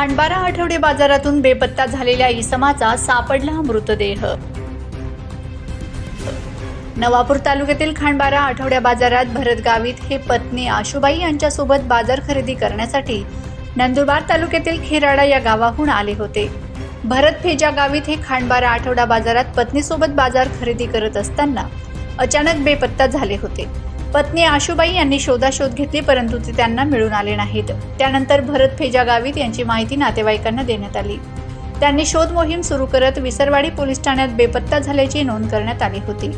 आठवडे बाजारातून बेपत्ता झालेल्या इसमाचा सापडला मृतदेह. नवापूर तालुक्यातील खांडबारा आठवड्या बाजारात भरत गावित हे पत्नी आशुबाई यांच्यासोबत बाजार खरेदी करण्यासाठी नंदुरबार तालुक्यातील खेराडा या गावाहून आले होते. भरत फेजा गावित हे खांडबारा आठवडा बाजारात पत्नीसोबत बाजार खरेदी करत असताना अचानक बेपत्ता झाले होते. पत्नी आशुबाई यांनी शोधाशोध घेतली परंतु ते त्यांना मिळून आले नाहीत. त्यानंतर भरत फेजा गावित यांची माहिती नातेवाईकांना देण्यात आली. त्यांनी शोध मोहीम सुरू करत विसरवाडी पोलीस ठाण्यात बेपत्ता झाल्याची नोंद करण्यात आली होती.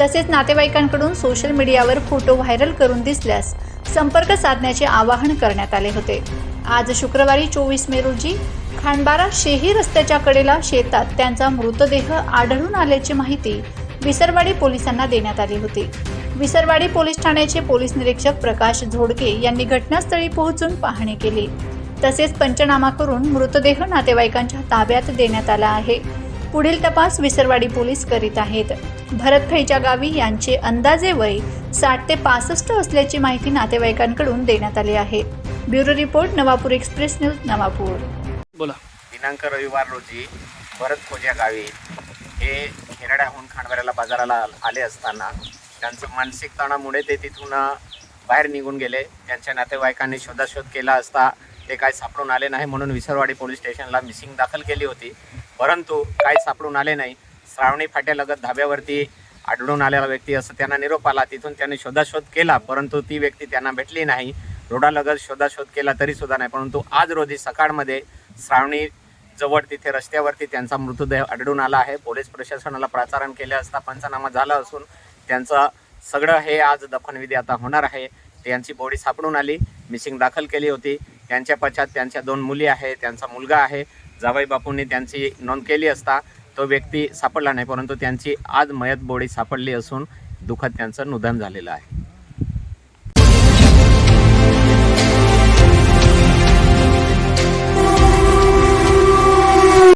तसेच नातेवाईकांकडून सोशल मीडियावर फोटो व्हायरल करून दिसल्यास संपर्क साधण्याचे आवाहन करण्यात आले होते. आज शुक्रवारी चोवीस मे रोजी खांडबारा शेही रस्त्याच्या कडेला शेतात त्यांचा मृतदेह आढळून आल्याची माहिती विसरवाडी पोलिसांना देण्यात आली होती. विसरवाडी पोलीस ठाण्याचे पोलीस निरीक्षक प्रकाश झोडके यांनी घटनास्थळी पोहोचून पाहणी केली. तसेच पंचनामा करून मृतदेह नातेवाईकांच्या ताब्यात देण्यात आला आहे. पुढील तपास विसरवाडी पोलीस करीत आहेत. भरत खैच्या गावी यांचे अंदाजे वय साठ ते पासष्ट असल्याची माहिती नातेवाईकांकडून देण्यात आली आहे. Bureau report Navapur express news Navapur. बोला. दिनांक रविवार रोजी भरत खोजा गावी हे खेराड्याहून खांडबाऱ्याला बाजाराला आले असताना त्यांचं मानसिक तणामुळे ते तिथून बाहेर निघून गेले. त्यांच्या नातेवाईकांनी शोधाशोध केला असता ते काय सापडून आले नाही म्हणून विसरवाडी पोलीस स्टेशनला मिसिंग दाखल केली होती. परंतु काही सापडून आले नाही. श्रावणी फाट्यालगत धाब्यावरती आढळून आलेला व्यक्ती असं त्यांना निरोप आला. तिथून त्यांनी शोधाशोध केला परंतु ती व्यक्ती त्यांना भेटली नाही. रोडालगत शोधाशोध केला तरी सुद्धा नाही. परंतु आज रोजी सकाळमध्ये श्रावणी जवळ तिथे रस्त्यावरती त्यांचा मृतदेह आढळून आला आहे. पोलीस प्रशासनाला प्राचारण केले असता पंचनामा झाला असून त्यांचं सगळं हे आज दफनविधी आता होणार आहे. त्यांची बॉडी सापडून आली. मिसिंग दाखल केली होती. त्यांच्या पश्चात त्यांच्या दोन मुली आहे त्यांचा मुलगा आहे. जावई बापूंनी त्यांची नोंद केली असता तो व्यक्ती सापडला नाही परंतु त्यांची आज मयत बॉडी सापडली असून दुःखात त्यांचं निधन झालेलं आहे.